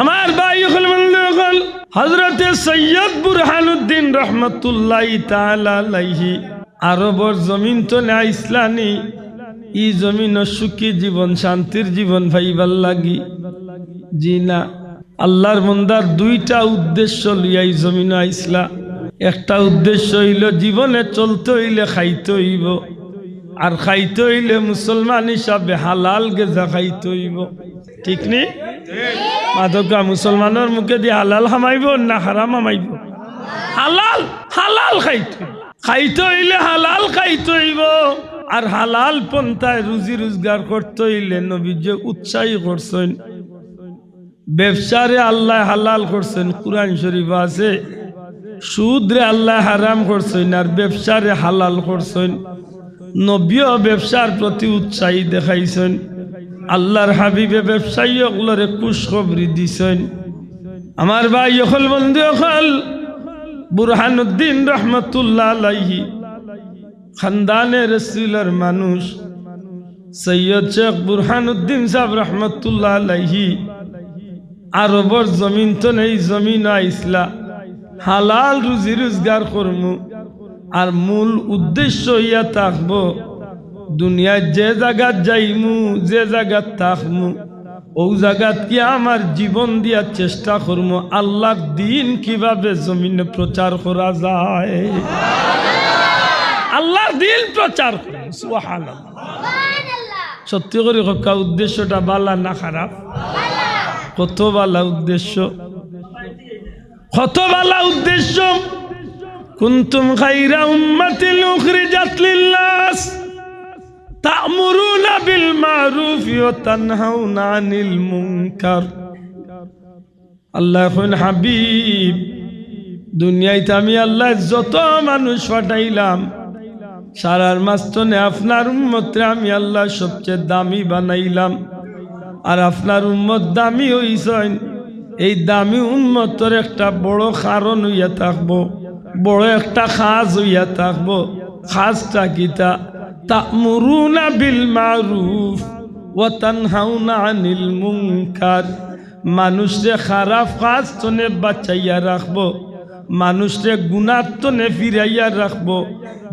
আমার হল হজরতে সৈয়দ বুরহানুদ্দিন রহমতুল্লাহ তালাহি আরবর জমিন তো না ইসলানি ই জমিন সুখী জীবন, শান্তির জীবন ভাইবার লাগি। জি না, আল্লাহর মন্দার দুইটা উদ্দেশ্য লিয়াই জমিন আইসলা। একটা উদ্দেশ্য হইল, জীবনে চলতে হইলে খাইতে হইব। আর খাইতে হইলে মুসলমান হিসাবে হালাল গেজা খাইতে হইব ঠিক নি? মাদকা মুসলমানের মুখে দিয়ে হালাল হামাইব না হারাম হামাইব? হালাল হালাল খাইতে। খাইতে হইলে হালাল খাইতে হইব আর হালাল পন্থায় রুজি রোজগার করতে হইলে নবী উৎসাহী করছেন। ব্যবসারে আল্লাহ হালাল করছেন, কোরআন শরীফ আছে। সুদরে আল্লাহ হারাম করছেন, আর ব্যবসারে হালাল করছেন। নবীয় ব্যবসার প্রতি উৎসাহী দেখাইছেন। আল্লাহর হাবিবে ব্যবসায়ী অকলরে খুশখবরি দিছেন। আমার ভাই অকল বন্ধু অকল, বুরহানুদ্দিন রহমতুল্লাহ আলাইহি খানদানে রসুলের মানুষ, সৈয়দ শেখ বুরহানুদ্দিন সাহেব রহমতুল্লাহ আলাইহি আরবর জমিন তো নেই, জমিন আইসলা। হালাল রুজি রোজগার করমু। আর মূল উদ্দেশ্য ইয়া থাকব দুনিয়ায় যে জায়গাত যাইমু যে জায়গাত থাকমু ও জায়গাত কি আমার জীবন দিয়ার চেষ্টা করমু আল্লাহ দিন কীভাবে জমিনে প্রচার করা যায়? আল্লাহ দিন প্রচার সুবহানাল্লাহ। সত্যি করে হকা উদ্দেশ্যটা বালা না খারাপ? কত বালা উদ্দেশ্য? কত বালা উদ্দেশ্য? কুন্তুম খাইরা উম্মাতিল উখরিজাত লিল্লাস তা'মুরুনা বিল মারুফ ওয়া তানহাউনা আনিল মুনকার। আল্লাহ এখন হাবিব। দুনিয়াতে আমি আল্লাহ যত মানুষ পাঠাইলাম, সারার মাস্তনে আপনার উম্মতে আমি আল্লাহ সবচেয়ে দামি বানাইলাম। আর আপনার উম্মত দামি হইছেন, এই দামি উন্মতর একটা বড় কারণ হইয়া থাকব। বড় একটা খাস হইয়া থাকব। খাসটা কিতা? তা'মুরুনা বিল মারুফ ওয়া তানহাউনা আনিল মুনকার। মানুষরে খারাপ কাজ তনে বাঁচাইয়া রাখব। মানুষরে গুণাত্মনে ফিরাইয়া রাখব।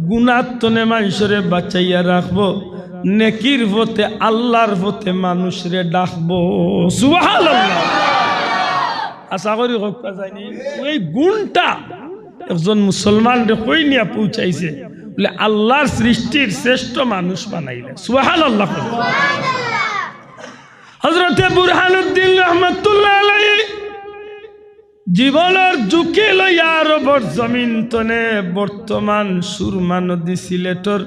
গুণাত্মনে মানুষরে বাঁচাইয়া রাখব। নেকির পথে, আল্লাহর পথে মানুষরে ডাকবো। সুবহানাল্লাহ! আশা করি হকা এই গুণটা একজন মুসলমান রে কই নিয়ে পৌঁছাইছে। বলে আল্লাহর সৃষ্টির শ্রেষ্ঠ মানুষ বানাইলে। সুহান আল্লাহ হজরতে বুরহানুদ্দিন রহমতুল্লাহ জীবনের ঝুঁকি লইয়া আরবর জমিন তনে বর্তমান সুরমা নদী সিলেটর।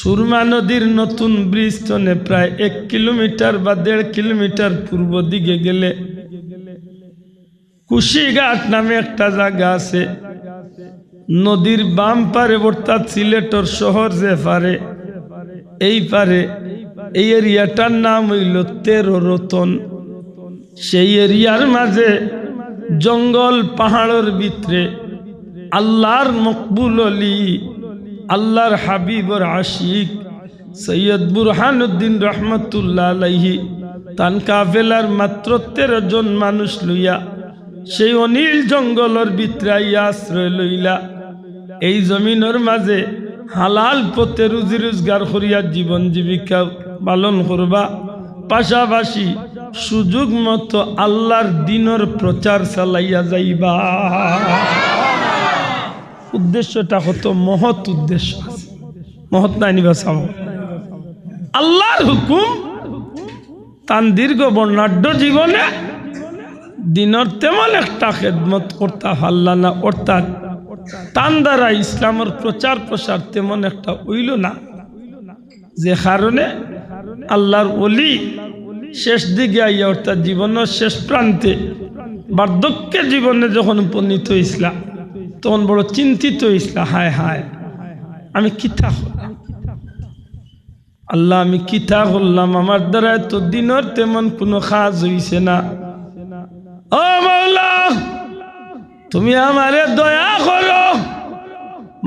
সুরমা নদীর নতুন ব্রিজ তনে প্রায় এক কিলোমিটার বা দেড় কিলোমিটার পূর্ব দিকে গেলে কুশিঘাট নামে একটা জায়গা আছে। নদীর বাম পারে অর্থাৎ সিলেটর শহর যে পারে, এই পারে। এই এরিয়াটার নাম হইল তেরো রতন। সেই এরিয়ার মাঝে জঙ্গল পাহাড়ের ভিতরে আল্লাহর মকবুল অলি আল্লাহর হাবিবর আশিক, সৈয়দ বুরহানুদ্দিন রহমতুল্লাহ আলাইহি, তান কাফেলার মাত্র তেরো জন মানুষ লইয়া সেই অনিল জঙ্গলের ভিতরাইয়া আশ্রয় লইলা, এই জমিনের মাঝে হালাল পথে রুজি রোজগার করিয়া জীবন জীবিকা পালন করবা। পাশাপাশি সুযোগ মতো আল্লাহর দিনের প্রচার চালাইয়া যাইবা। উদ্দেশ্যটা কত মহৎ উদ্দেশ্য মহৎ নাই নিবা আল্লাহর হুকুম তান দীর্ঘ বর্ণাঢ্য জীবনে দিনের তেমন একটা খেদমত করতে পারলা না, অর্থাৎ তান দ্বারা ইসলামের প্রচার প্রসার তেমন একটা হইল না। যে কারণে আল্লাহর অলি শেষ দিকে আইয়া, অর্থাৎ জীবনের শেষ প্রান্তে বার্ধক্য জীবনে যখন উপনীত ইসলাম তখন বড় চিন্তিত ইসলাম হায় হায়, আমি কিতা হলাম আল্লাহ, আমি কিতা করলাম? আমার দ্বারা তো দিনের তেমন কোনো কাজ হইছে না। ও মাওলা, তুমি আমারে দয়া করো,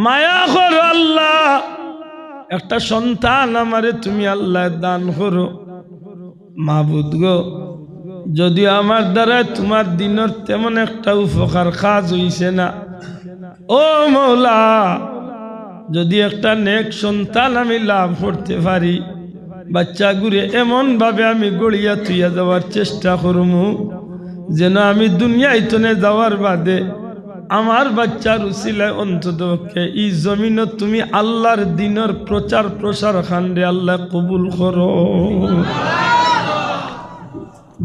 মায়া করো আল্লাহ। একটা সন্তান আমারে তুমি আল্লাহ দান করো। মাহবুদ গো, যদিও আমার দ্বারা তোমার দিনের তেমন একটা উপকার কাজ হইছে না। ও মৌলা যদি একটা নেক সন্তান আমি লাভ করতে পারি বাচ্চা ঘুরে এমন ভাবে আমি গড়িয়া তুইয়া যাওয়ার চেষ্টা করমু। যেন আমি দুনিয়ায় তনে যাওয়ার বাদে আমার বাচ্চার উচিলায় অন্তত এই জমিনত তুমি আল্লাহর দিনের প্রচার প্রসার খান্ডে আল্লাহ কবুল করো।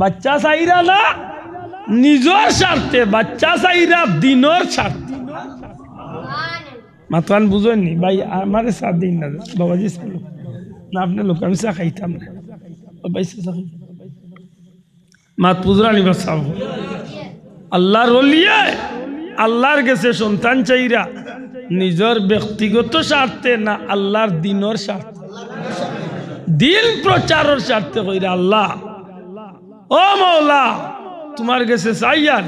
বাচ্চা চাইরা না, নিজের স্বার্থে, বাচ্চা চাইরা দিনের স্বার্থে। মাতান বুঝেননি ভাই, আমার সাথ না, বাবাজি না, আপনি লোক, আমি চা খাইতাম না। ভাই চা খাইতাম। মাত পুজরা নিবার চাব আল্লাহর অলিয়ে আল্লাহর গেছে সন্তান চাইরা নিজের ব্যক্তিগত স্বার্থে না আল্লাহর দিনের স্বার্থে। দিন প্রচারের স্বার্থে কইরা আল্লাহ, ও মৌলা, তোমার কাছে চাইয়ার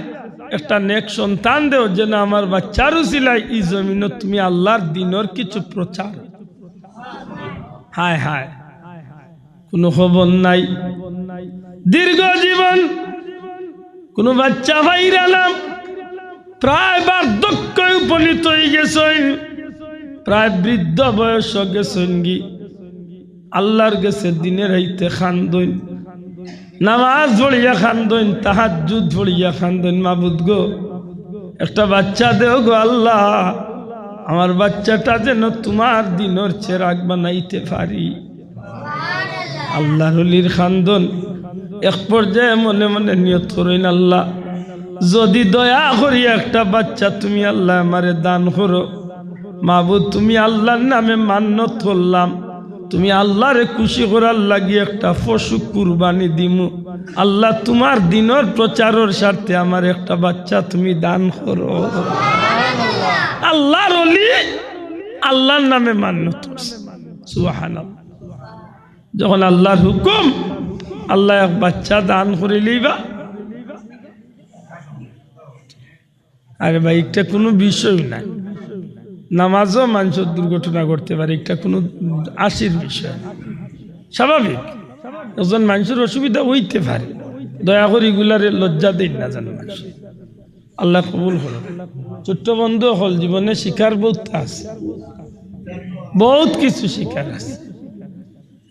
একটা নেক সন্তান দেও যেন আমার বাচ্চারও সিলাই ই জমিন তুমি আল্লাহর দিনের কিছু প্রচার। হায় হায়, কোনো খবর নাই। দীর্ঘ জীবন কোনো বাচ্চা ভাইরা নাম প্রায় বার্ধক্য উপনীত হয়ে গেছেন প্রায় বৃদ্ধ বয়স গেছেন গি। আল্লাহর গেছে দিনের হইতে খান্দইন নামাজ ভরিয়া খান্দইন তাহার যুদ্ধ ভরিয়া খান্দইন মাবুদ গো, একটা বাচ্চা দেও গো আল্লাহ। আমার বাচ্চাটা যেন তোমার দিনর চেরাগ বানাইতে পারি। আল্লাহ রলির খান্দন। এক পর্যায়ে মনে মনে নিয়ত করেন আল্লাহ যদি দয়া করি একটা বাচ্চা তুমি আল্লাহ আমারে দান করো। মাবুদ তুমি আল্লাহর নামে মান্যত করলাম। তুমি আল্লাহরে খুশি করার লাগি একটা পশু কুরবানি দিমু। আল্লাহ তোমার দিনের প্রচারের স্বার্থে আমার একটা বাচ্চা তুমি দান করো। আল্লাহর অলি আল্লাহর নামে মান্যত করছে। সুবহানাল্লাহ। যখন আল্লাহর হুকুম আল্লাহ এক বাচ্চা দান করে লইবা। আরে ভাই, একটা কোনো বিষয় নাই। নামাজও মানুষের দুর্ঘটনা করতে পারে, একটা কোনো আশির বিষয়। স্বাভাবিক। একজন মানুষের অসুবিধা হইতে পারে। দয়া করে এগুলারে লজ্জা দিন না জানো মানুষ। আল্লাহ কবুল হল ছোট্ট বন্ধু হল, জীবনে শিকার বহুত আছে। বহুত কিছু শিকার আছে।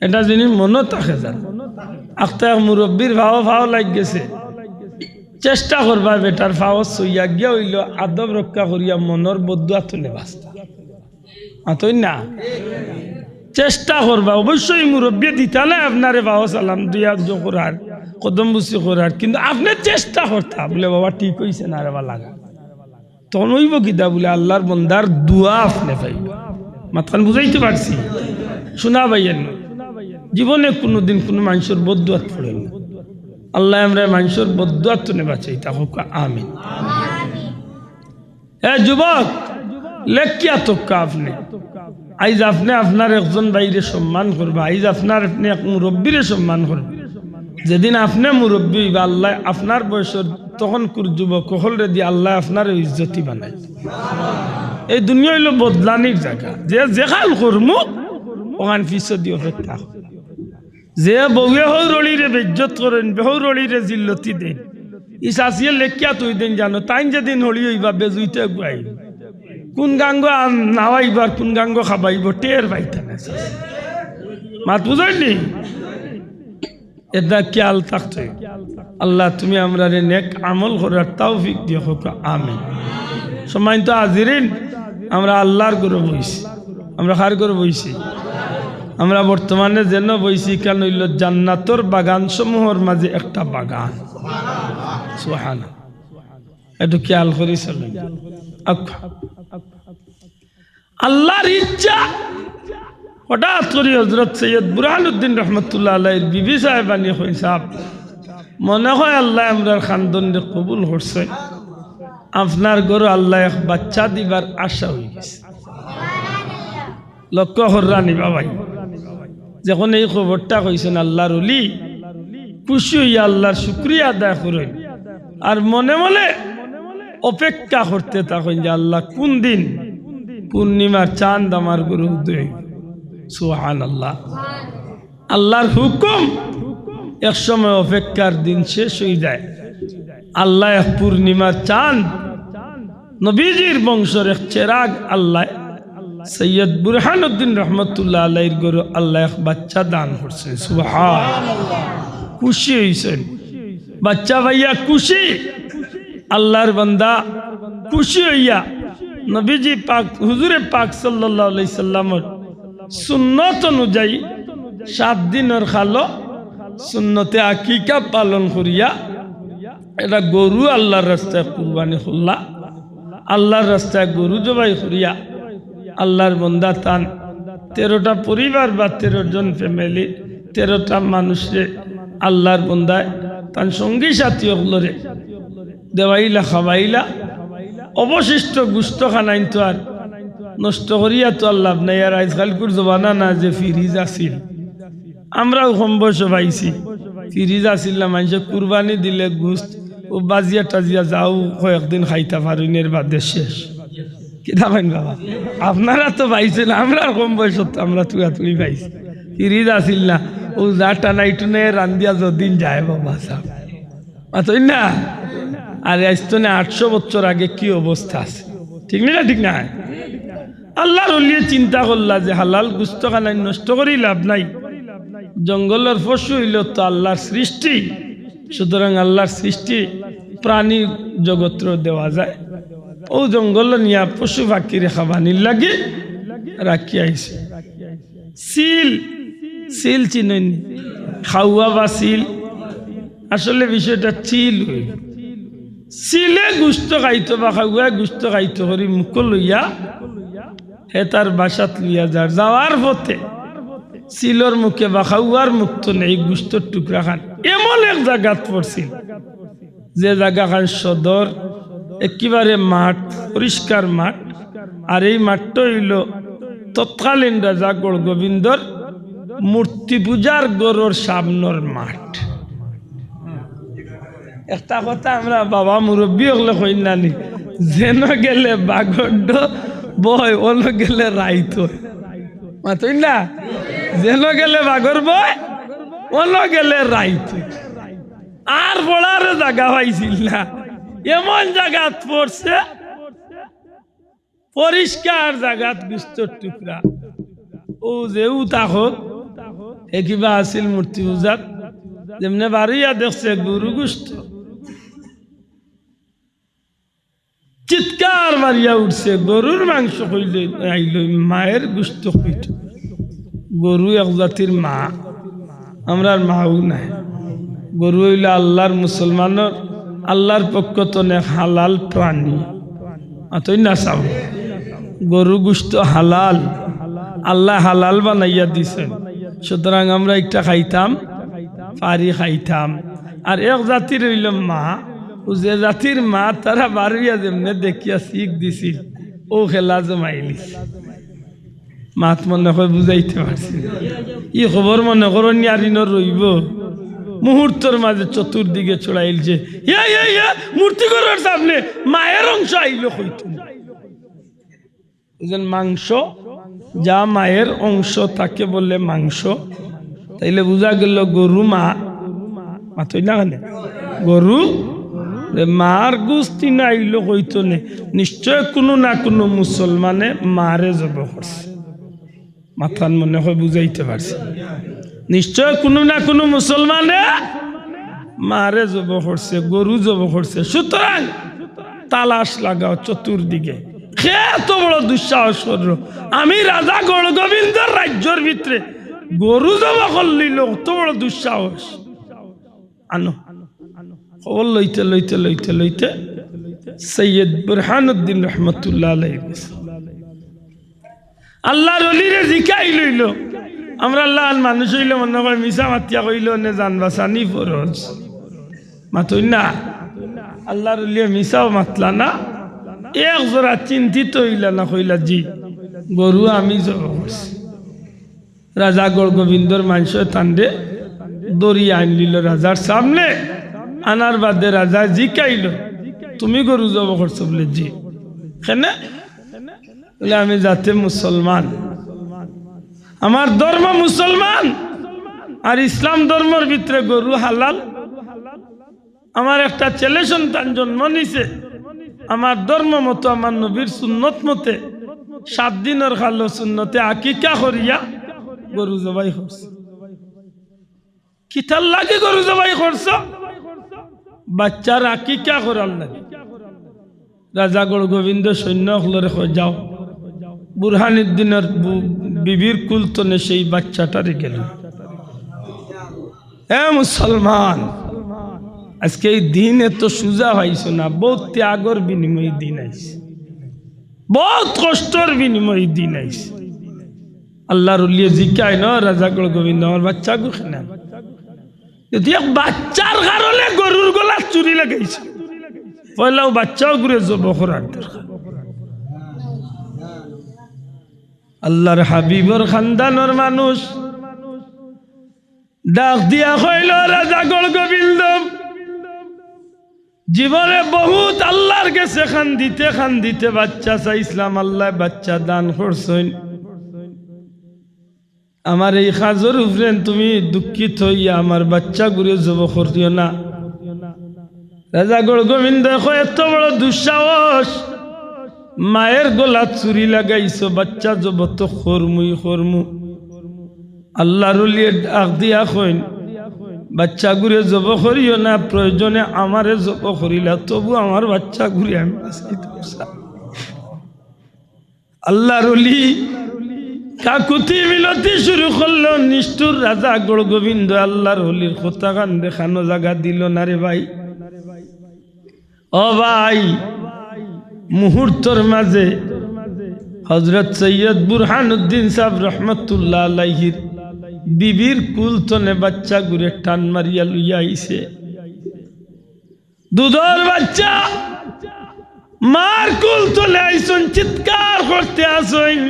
এটা যিনি মনত থাকে যান আখতা মুরব্বীর ভাও ভাও লাগ গেছে। চেষ্টা করবা বেটার ভাও সইয়া গিয়া হইল, আদব রক্ষা করিয়া মনের বদুয়া তুলে বাস্তা আতই না। চেষ্টা করবা অবশ্যই মুরব্বী দিতা না আপনারে ভাও সালাম দিয়া জো করার কদম বুসি করার কিন্তু আপনি চেষ্টা করতা বলে বাবা ঠিক হইছে না রে লাগা। তখন হইব কিতা বলে আল্লাহর বন্দার দুয়া আপনি পাইব। মাথান বুঝাইতে পারছি শোনা ভাইয়ের জীবনে কোনোদিন কোনো মানুষের বদুয়াত পড়ে না। আল্লাহ আমরা মানুষের বদুয়াত তুলে বাঁচাই, তা হোক, আমিন। এ যুবক লেখিয়া তোকা আপনি। আইজ আপনি আপনার একজন বাইরে সম্মান করবা, আইজ আপনার আপনি এক মুরব্বীরে সম্মান করবে। যেদিন আপনি মুরব্বী বা আল্লাহ আপনার বয়সের তখন কুর যুবক হলরে দিয়ে আল্লাহ আপনার ইজ্জতি বানাই এই দুনিয়া হইল বদলানির জায়গা। যে যেখান করমু, ওখান পিছর দিয়ে অপেক্ষা। যে বউয়ে হৌরলিরে বেজ্জত করেন বেহৌরলিরে জিল্লতি দেন। ই শাসিয়ে লেখিয়া তুই দেন জানো তাই যেদিন হলি হইবা বেজুইতে গুয়াই। কোন গাঙ্গ নাওয়াইবার, কোন গাঙ্গ খাবাইব, টের পাইতে মাত বুঝলি এটা খেয়াল থাকতে আল্লাহ, তুমি আমরা নেক আমল করার তৌফিক দিয়ে হোক আমি সময় তো আজিরিন আমরা আল্লাহর করে বইছি আমরা কার করে বইছি আমরা বর্তমানে যেন বইছি কেন হইল জান্নাতর বাগান সমূহর মাঝে একটা বাগান। সুহানা একটু খেয়াল করি চলে আল্লাহর ইচ্ছা। হঠাৎ করে হজরত সৈয়দ বুরহানুদ্দিন রহমতুল্লাহ আল্লাহর বিবি সাহেবানি হই সাহেব, মনে হয় আল্লাহ আমরার খানদণ্ডে কবুল করছে। আপনার গরু আল্লাহ এক বাচ্চা দিবার আশা হয়ে গেছে। লক্ষ্য হর্রানি বাবাই। যখন এই খবরটা কইছেন আল্লাহর অলি খুশি হইয়া আল্লাহর শুক্রিয়া আদায় করেন। আর মনে মনে অপেক্ষা করতে থাকেন যে আল্লাহ কোন দিন পূর্ণিমার চাঁদ আমার গুরু উদয় সুহান আল্লাহ আল্লাহর হুকুম এক সময় অপেক্ষার দিন শেষ হয়ে যায়। আল্লাহ পূর্ণিমার চাঁদ নবীজির বংশের এক চেরাগ আল্লাহ সৈয়দ বুরহানুদ্দিন রহমতুল্লাহ আল্লাহর গরু আল্লাহ বাচ্চা দান করছে সুবহান খুশি হয়েছেন বাচ্চা ভাইয়া খুশি। আল্লাহর বান্দা খুশি হইয়া নবীজি পাক, হুজুরে পাক আলাইহি সাল্লামর সুন্নত অনুযায়ী সাত দিনের খালো সুন্নতে আকিকা পালন করিয়া এটা গরু আল্লাহর রাস্তায় কুরবানি করলা। আল্লাহর রাস্তায় গরু জবাই করিয়া আল্লাহর বন্দা তান। তেরোটা পরিবার বা তেরো জন ফ্যামিলি তেরোটা মানুষরে আল্লাহর বন্দায়। তান সঙ্গী সাথী হলরে দেওয়াইলা, খাওয়াইলা। অবশিষ্ট গুস্ত খানাইন তো আর নষ্ট করিয়া তো আল্লাহ নাই। আর আজকালকুর জবানা না যে ফিরিজ আসিল আমরাও কম বয়স পাইছি। ফিরিজ আসিল না, মানুষে কুরবানি দিলে গুস্ত ও বাজিয়া টাজিয়া যাও, কয়েকদিন খাইতা পারিনের বাদে শেষ। পাইন বাবা? আপনারা তো পাইছেন আমরা কম বয়সত আমরা তুয়া তুলি পাইছি ফিরিজ আসিল না? ও যা টুনে রান্দিয়া যদিন যায় বাবা সাহেব। মাতই না? আর আজতনে আটশো বছর আগে কি অবস্থা আছে? ঠিক না ঠিক না? আল্লাহর উলিয়ে চিন্তা করলা যে হালাল গুস্ত খানাই নষ্ট করি লাভ নাই। জঙ্গলের পশু হইল তো আল্লাহর সৃষ্টি। সুতরাং আল্লাহর সৃষ্টি প্রাণী জগত্র দেওয়া যায়। ও জঙ্গল নিয়া পশু পাখির খাবানির লাগে রাখি আইছে। সিল সিল চিনেন খাওয়া বা সিল? আসলে বিষয়টা চিল সিলে গুস্ত খাইতো বা খাওয়া গুস্ত খাইতো করি মুখ লইয়া হে তার বাসাত লইয়া যার, যাওয়ার পথে সিলর মুখে বা খাওয়ার মুক্ত নেই গুস্তর টুকরা খান। এমন এক জায়গাত পড়ছিল। যে জায়গা খান সদর একেবারে মাঠ, পরিষ্কার মাঠ। আর এই মাঠটা হইল তৎকালীন রাজা গড় গোবিন্দর মূর্তি পূজার গরুর সামনের মাঠ। একটা কথা আমরা বাবা মুরব্বী হলে কই নানি যেন গেলে বাগড বয় অন্য গেলে রাইত না? যেন গেলে বাগর বয় অন্য গেলে রাইত আর বড়ার জায়গা পাইছিল না। এমন জায়গাত পড়ছে, পরিষ্কার জায়গাত গুস্তর টুকরা। ও যে উ তাহত এ কিবা আছিল মূর্তি পূজাত? যেমনে বাড়িয়া দেখছে গুরু গুস্ত চিৎকার মারিয়া উঠছে, গরুর মাংস আইল মায়ের গুস্ত কইত, গরু এক জাতির মা, আমরার মাও নাই। গরু হইল আল্লাহর মুসলমানের আল্লাহর পক্ষ তো নে হালাল প্রাণী। অতই না চাও গরু গুস্ত হালাল। আল্লাহ হালাল বানাইয়া দিছেন। সুতরাং আমরা একটা খাইতাম, পারি খাইতাম। আর এক জাতির হইল মা। ও যে জাতির মা, তারা বারবিয়া যেমনে দেখিয়া শিখ দিছিল, ও খেলা জমাইলিস মাত মনে হয় বুঝাইতে পারছি ই খবর মনে করো নিয়ারিন রইব। মুহূর্তের মাঝে চতুর্দিকে ইয়া ইয়া মূর্তি করার সামনে মায়ের অংশ আইল হইতো যেন মাংস, যা মায়ের অংশ, তাকে বলে মাংস। তাইলে বোঝা গেল গরু মা। না কেন গরু? যে মার গুস্তি না আইলো নে। নিশ্চয় কোনো না কোনো মুসলমানে মারে জব করছে। মাথান মনে হয় বুঝাইতে পারছে। নিশ্চয় কোনো না কোনো মুসলমানে মারে জব করছে, গরু জব করছে। সুতরাং তালাশ লাগাও চতুর্দিকে। এত বড় দুঃসাহস করল? আমি রাজা গড় গোবিন্দর রাজ্যর ভিতরে গরু জব করলিল অত বড় দুঃসাহস। আনো, খবর লইতে লইতে লইতে লইতে সৈয়দ বুরহানুদ্দিন রহমতুল্লাহ আল্লাহর অলিরে জিকাই লইল। আমরা লাল মানুষ হইলে মনে করে মিশা মাতিয়া কইল নে জানবা সানি ফরজ। মাতই না? আল্লাহর অলিয়ে মিশাও মাতলা না। এক জোড়া চিন্তিত হইলা না কইলা, জি, গরু আমি জব রাজা গড় গোবিন্দর মানুষ তান্ডে দড়ি আনলিল রাজার সামনে। আনার বাদে রাজা জিকাইল, তুমি গরু জব করছ? বলে, জি। কেনে? বলে, আমি যাতে মুসলমান। আমার ধর্ম মুসলমান আর ইসলাম ধর্মের ভিতরে গরু হালাল। আমার একটা ছেলে সন্তান জন্ম নিছে। আমার ধর্ম মতো, আমার নবীর সুন্নত মতে সাত দিনের খালো সুন্নতে আকিকা করিয়া গরু জবাই করছে। কিতার লাগে গরু জবাই করছ? বাচ্চার আকিকা করার লাগে। রাজা গড় গোবিন্দ সৈন্য হলরে যাও বুরহানুদ্দিনের বিবির কুলতনে সেই বাচ্চাটারে গেল। হ্যাঁ মুসলমান, আজকে এই দিন এত সুজা হয়েছে না, বহুত ত্যাগর বিনিময় দিন আইছে। বহুত কষ্টর বিনিময় দিন আইছে। আল্লাহর উলিয়ে জিকায় ন রাজা গড় গোবিন্দ, আমার বাচ্চা গো খেনা। যদি বাচ্চার কারণে গরুর গলা চুরি লাগাইছে, পয়লাও বাচ্চাও ঘুরে জব করার দরকার। আল্লাহর হাবিবর খানদানোর মানুষ। ডাক দিয়া হইল রাজা গড় গোবিন্দ, জীবনে বহুত আল্লাহর গেছে খান দিতে খান দিতে বাচ্চা চাইছিলাম আল্লাহ বাচ্চা দান করছেন। আমার এই খাজর উপরেন তুমি দুঃখিত হইয়া আমার বাচ্চা ঘুরে যাব করিও না। রাজা গড় গোবিন্দ এত বড় দুঃসাহস মায়ের গলা চুরি লাগাইছো, বাচ্চা জব তো খরমুই খরমু আল্লাহর ডাক দিয়া কইন, বাচ্চা ঘুরে জব করিও না, প্রয়োজনে আমারে জব করিলা, তবু আমার বাচ্চা ঘুরে আমি। আল্লাহর কাকুতি মিলতি শুরু করল, নিষ্ঠুর রাজা গড় গোবিন্দ আল্লাহর হলির কথা গান দেখানো জায়গা দিল না রে ভাই ও ভাই মুহূর্তর মাঝে হজরত সৈয়দ বুরহানুদ্দিন সাহেব রহমতুল্লাহ আলাইহির বিবির কুলতনে বাচ্চা ঘুরে টান মারিয়া লইয়া আইছে। দুধর বাচ্চা, মার কুলতলে আইসন, চিৎকার করতে আসইন।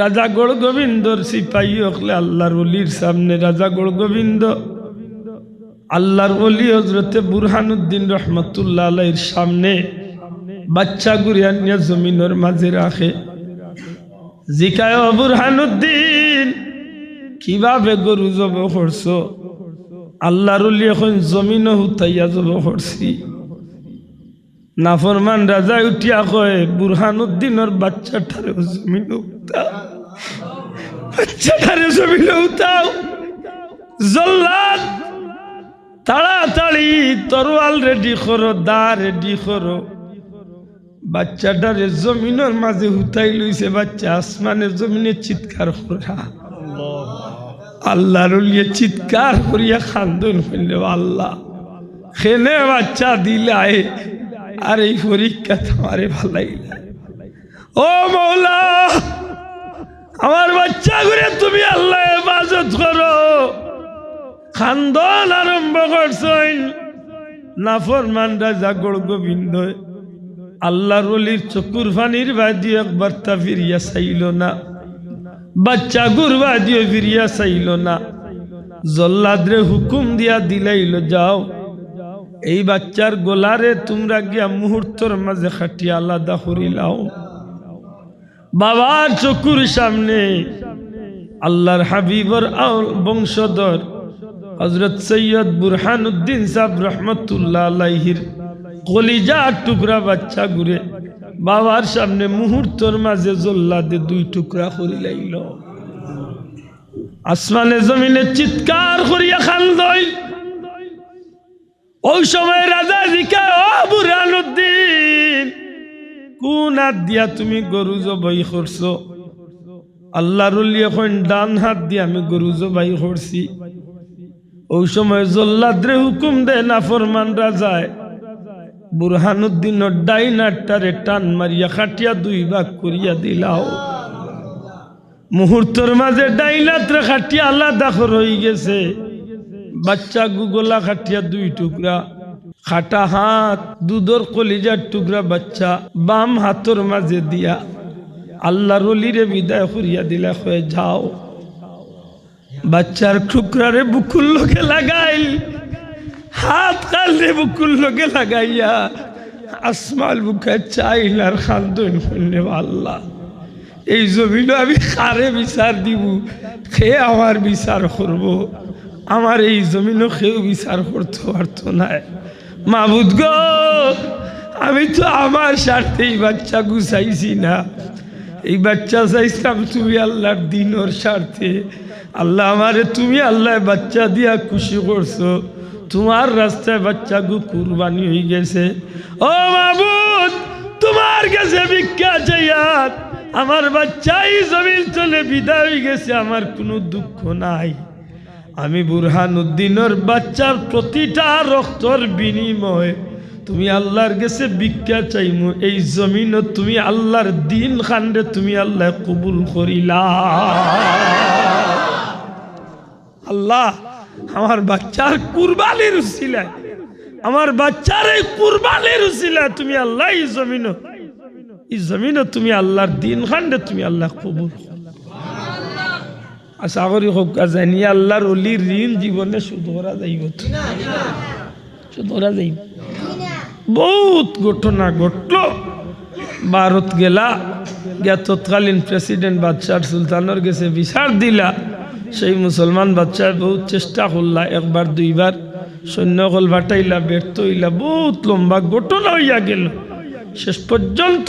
রাজা গড় গোবিন্দর সিপাহী হকলে আল্লাহর অলির সামনে রাজা গড় গোবিন্দ আল্লাহর অলি হজরতে বুরহানুদ্দিন রহমতুল্লাহ আলাইর সামনে বাচ্চা গুড়িয়া নিয়ে জমিনের মাঝে রাখে। জিকায় বুরহানুদ্দিন, কীভাবে গরু জব করছ? আল্লাহর অলি এখন জমিন হুতাইয়া জব করছি। নাফরমান রাজা উঠিয়া কয়, বুরহানুদ্দিনের বাচ্চাটারে জমিন উঠাও বাচ্চাটারে জমিন উঠাও জল্লাদ, তাড়াতাড়ি তরোয়াল রেডি করো দা রেডি করো। বাচ্চাটারে জমিনের মাঝে হুতাই লইছে, বাচ্চা আসমানের জমিনে চিৎকার করা আল্লাহর চিৎকার করিয়া খান্দন হইল আল্লাহ। খেনে বাচ্চা দিলাই আর এই পরীক্ষা তোমারে ভালাই ও মৌলা, আমার বাচ্চা করে তুমি আল্লাহ হেফাজত করো। খান্দন আরম্ভ করছেন। নাফরমান রাজা গড় গোবিন্দ। আল্লাহর অলির চকুর ফানির বাদি একবার তা ফিরিয়া চাইল না। বাচ্চা গুরবা দিয়ে ফিরিয়া চাইল না। জল্লাদরে হুকুম দিয়া দিলাইল, যাও, এই বাচ্চার গোলারে তোমরা গিয়া মুহূর্তর মাঝে খাটিয়া আলাদা করিলাও বাবার চকুর সামনে আল্লাহর হাবিবর বংশধর হজরত সৈয়দ বুরহানুদ্দিন সাহ রহমতুল্লাহ আলাইহির কলিজা টুকরা বাচ্চা ঘুরে বাবার সামনে মুহূর্তর মাঝে জল্লাদে দুই টুকরা করি লাইল। আসমানে জমিনে চিৎকার করিয়া খান দইল ওই সময় রাজা জিকা ও কোন হাত দিয়া তুমি গরু জবাই করছ? আল্লাহর এখন ডান হাত দিয়ে আমি গরু জবাই করছি। ওই সময় জল্লাদ্রে হুকুম দে না ফরমান রাজায় বুরহানুদ্দিন ডাইনারটারে টান মারিয়া খাটিয়া দুই ভাগ করিয়া দিলাও। মুহূর্তের মাঝে ডাইনাত্রে খাটিয়া আলাদা হয়ে গেছে। বাচ্চা গুগলা খাটিয়া দুই টুকরা, খাটা হাত, দুধর কলিজার টুকরা বাচ্চা, বাম হাতর মাঝে দিয়া। আল্লাহ রলিরে বিদায় করিয়া দিলা হয়ে যাও। বাচ্চার টুকরারে বুকুল লোকে লাগাইল হাত কালে বুকুল লোকে লাগাইয়া, আসমাল বুকে চাইল আর খান্দন আল্লাহ। এই জমিন আমি কারে বিচার দিব? সে আমার বিচার করব? আমার এই জমিনও কেউ বিচার করতে পারতো না। মাবুদ গো, আমি তো আমার স্বার্থে এই বাচ্চা গুছাইছি না। এই বাচ্চা চাইছিলাম তুমি আল্লাহর দিনর স্বার্থে। আল্লাহ আমারে, তুমি আল্লাহ বাচ্চা দিয়া খুশি করছ। তোমার রাস্তায় বাচ্চা গু কুরবানি হয়ে গেছে। ও মাবুদ তোমার কাছে ভিক্ষা চাইয়ার আমার বাচ্চাই জমির চলে বিদায় হয়ে গেছে, আমার কোনো দুঃখ নাই। আমি বুরহান উদ্দিনের বাচ্চার প্রতিটা রক্তর বিনিময় তুমি আল্লাহর কাছে ভিক্ষা চাইমু, এই জমিন তুমি আল্লাহর দিন খান্ডে তুমি আল্লাহ কবুল করিলা। আল্লাহ আমার বাচ্চার কুরবানির উসিলায়, আমার বাচ্চার এই কুরবানির উসিলায় তুমি আল্লাহ, এই জমিন এই জমিন তুমি আল্লাহর দিন খান্ডে তুমি আল্লাহ কবুল আশা করি হোক জানি আল্লাহর অলির ঋণ জীবনে সুধরা যাইব তো। সুধরা যাইব। বহুত ঘটনা ঘটল। ভারত গেলা, গিয়া তৎকালীন প্রেসিডেন্ট বাদশাহ সুলতানের গেছে বিচার দিলা। সেই মুসলমান বাচ্চা বহুত চেষ্টা করলা, একবার, দুইবার। সৈন্যকল ভাটাইলা ব্যর্থ হইলা, বহুত লম্বা ঘটনা হইয়া গেল। শেষ পর্যন্ত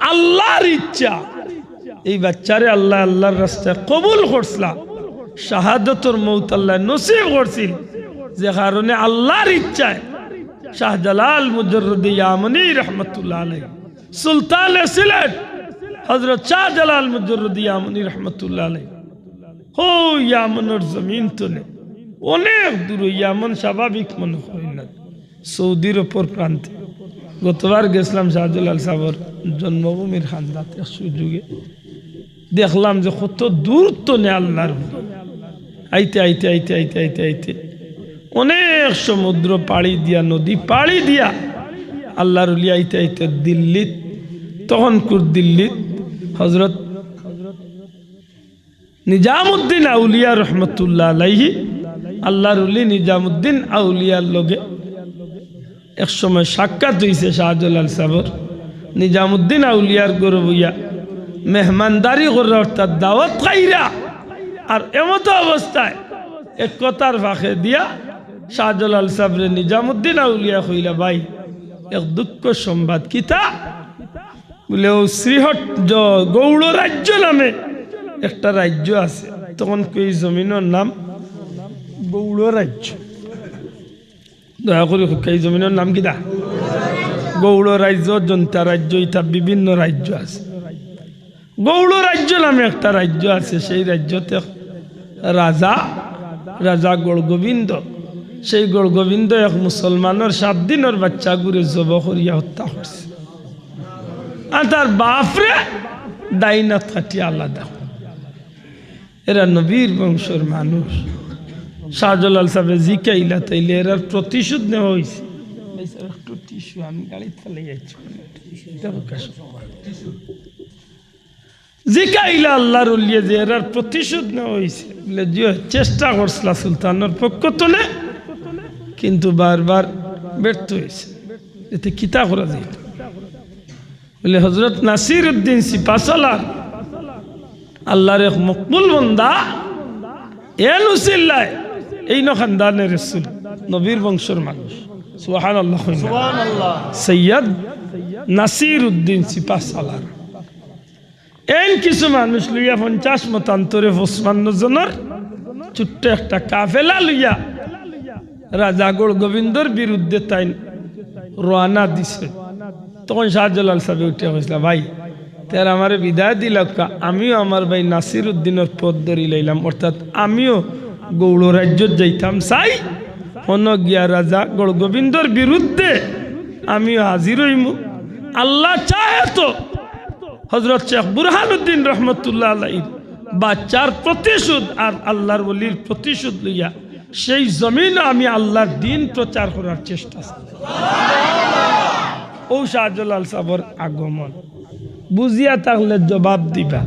আল্লাহর ইচ্ছা। এই বাচ্চারে আল্লাহ আল্লাহর রাস্তায় কবুল করছিলা। শাহাদতর মৌত আল্লাহ নসিব করছিল। যে কারণে আল্লাহর ইচ্ছায় শাহজালাল মুজরুদ্দি ইয়ামনি রহমতুল্লাহ আলাই সুলতান সিলেট হজরত শাহজালাল মুজরুদ্দি ইয়ামনি রহমতুল্লাহ আলাই ও ইয়ামনের জমিন তোলে অনেক দূর ইয়ামন স্বাভাবিক মনে হয় না। সৌদির ওপর প্রান্তে গতবার গেছিলাম শাহজালাল সাহর জন্মভূমির খান্দাতে সুযোগে। দেখলাম যে কত দূর তো নে আল্লাহর আইতে আইতে আইতে আইতে আইতে আইতে। অনেক সমুদ্র পাড়ি দিয়া, নদী পাড়ি দিয়া আল্লাহর আইতে আইতে দিল্লিত। তখন কুর দিল্লিত। হজরত নিজামুদ্দিন আউলিয়া রহমতুল্লাহ আলাইহি, আল্লাহর উলি নিজামুদ্দিন আউলিয়ার লগে এক সময় সাক্ষাৎ হয়েছে শাহজালাল সাবর। নিজামুদ্দিন আউলিয়ার গরবইয়া মেহমানদারি করে অর্থাৎ দাওয়াত খাইরা আর এমত অবস্থায় এক কথার ফাঁকে দিয়া শাহজালাল সাবরে নিজামুদ্দিন আউলিয়া কইলা, ভাই, এক দুঃখ সংবাদ কিতা? বলে, ও শ্রীহট গৌড় রাজ্য নামে একটা রাজ্য আছে, তখন কই জমিনের নাম? গৌড় রাজ্য। দয়া করে এই জমিনের নাম কিতা গৌড় রাজ্য, জনতা রাজ্য ইতা বিভিন্ন রাজ্য আছে। গৌড় রাজ্য নামে একটা রাজ্য আছে, সেই রাজ্যতে রাজা রাজা গোবিন্দ সেই গোবিন্দ এক মুসলমানের সাত দিনের বাচ্চা গুরে জব করিয়া হত্যা করছে। আর তার বাপরে ডাইনাথ কাটিয়ে আলাদা। এরা নবীর বংশের মানুষ। শাহজালাল সাহেব জিকাইলা তাইলে এরার প্রতিশোধ নেওয়া হয়েছে চেষ্টা কিন্তু বারবার ব্যর্থ হয়েছে এতে কিতা করা যায়? বলে হজরত নাসির উদ্দিন সিপাশালার আল্লাহর এক মকবুল বন্দা। এন উসিল্লায় এই নখানদানের রসুল নবীর বংশের মানুষ। সুহান আল্লাহ সৈয়দ নাসির উদ্দিন সিপাশালার এন কিছু মানুষ লইয়া পঞ্চাশ মতান্তরে পঁচপান্ন জনের ছোট্ট একটা কাফেলা লইয়া রাজা গোল গোবিন্দর বিরুদ্ধে তাই রওনা দিছে। তখন শাহজালাল সাহেব উঠে হয়েছিল ভাই তার আমার বিদায় দিল আমিও আমার ভাই নাসির উদ্দিনের পদ ধরি লইলাম। অর্থাৎ আমিও গৌড় রাজ্যত যাইতাম। চাই হন গিয়া রাজা গৌড় গোবিন্দর বিরুদ্ধে আমিও হাজির হইমু। আল্লাহ চাহে তো হজরত শেখ বুরহানুদ্দিন রহমতুল্লাহ আলাইর বাচ্চার প্রতিশোধ আর আল্লাহর বলির প্রতিশোধ লইয়া সেই জমিন আমি আল্লাহর দিন প্রচার করার চেষ্টা। ও শাহজালাল সাবর আগমন। বুঝিয়া তাহলে জবাব দিবা।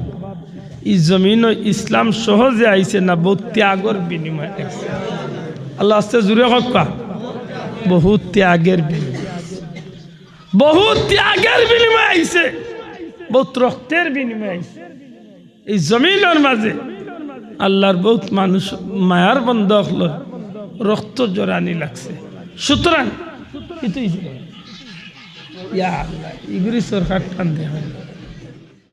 এই জমিন ইসলাম সহজে আইছে না বহু ত্যাগর বিনিময় আইছে। আল্লাহ আস্তে জুড়ে হকা বহু ত্যাগের বিনিময় বহু ত্যাগের বিনিময় আইছে। বহুত রক্তের বিনিময় এই জমিনের মাঝে আল্লাহর বহুত মানুষ মায়ার বন্ধ হলো রক্ত জোরানি লাগছে। সুতরাং ইগুরি সরকার টান দেওয়া